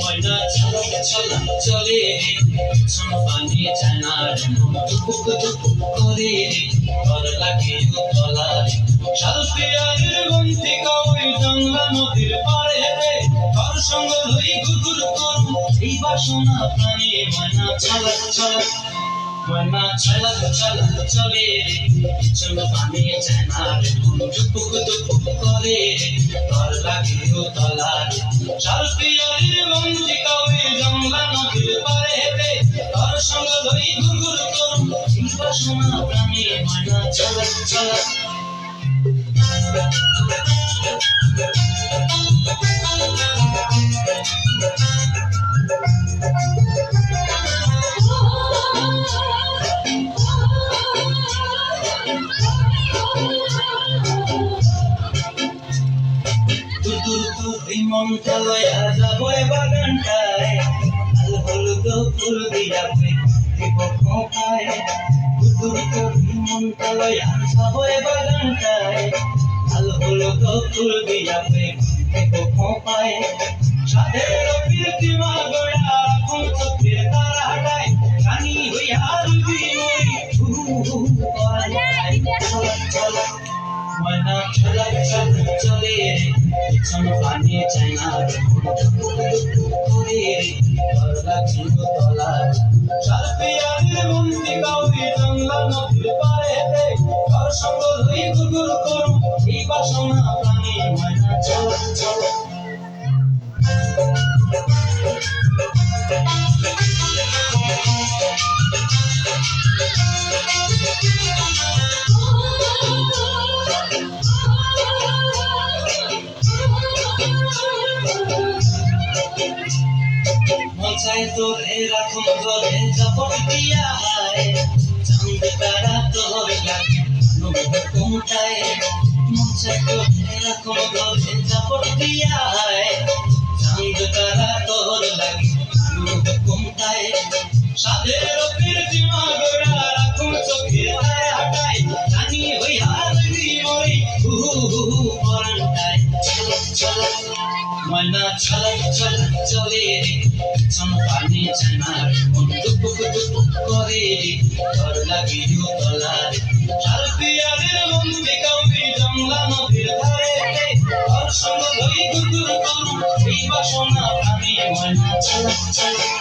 ময়না ঝলক ঝলক চলে সম্পানি জানার টুকুক টুকুক করে ঘর লাগে তলার সারপিয়ারের গন্তি কবি জংলা নদীর পারে ঘর সঙ্গ হই গুগুর করু এই বাসনা প্রাণী ময়না ঝলক ঝলক, ময়না ঝলক ঝলক চলে সম্পানি জানার মন টুকুক টুকুক করে ঘর লাগে তলার শালপিয়ারের গন্তি কই জঙ্গলা নদীর পারে ঘর সঙ্গ হই গুগুর করুন এই প্রাণী ময়না চালাক চালাক এই মনটা লয়া যাব বাগানটায়। লাল হলুদ ফুল দিয়া দিব খোঁপায় দূর দূর দূর এই মনটা লয়া যাব বাগানটায় তারা ময়না চলা চলা পিছন পানি চাই না করে ঘর সঙ্গ হই গুগুর করু এই বাসনা প্রাণী ময়না চল চলা মচাই তোরে রাখুন ধরে জপট দিয়া হায়। চাঁদ তারা তোর লাগে কোনটায়? মচাই তোরে রাখুন ধরে জপট দিয়া হায়। চাঁদ তারা তোর লাগে কোনটায়? সাধের প্রীতিমা গোড়া রাখুন চোখে হায় হাটায় রানী হইয়া রবি মই হু হু হু পরান্টায় চলো চলো ময়না ছলক ছলক চলে পিছন পানি জানার মন টুকুক টুকুক করে ঘর লাগে তলার। শাল পিয়ারের বন্দি কাউরি জংলা নদীর ধারে ঘর সঙ্গ হই গুগুর করু এই বাসনা প্রাণী ময়না ছলক ছলক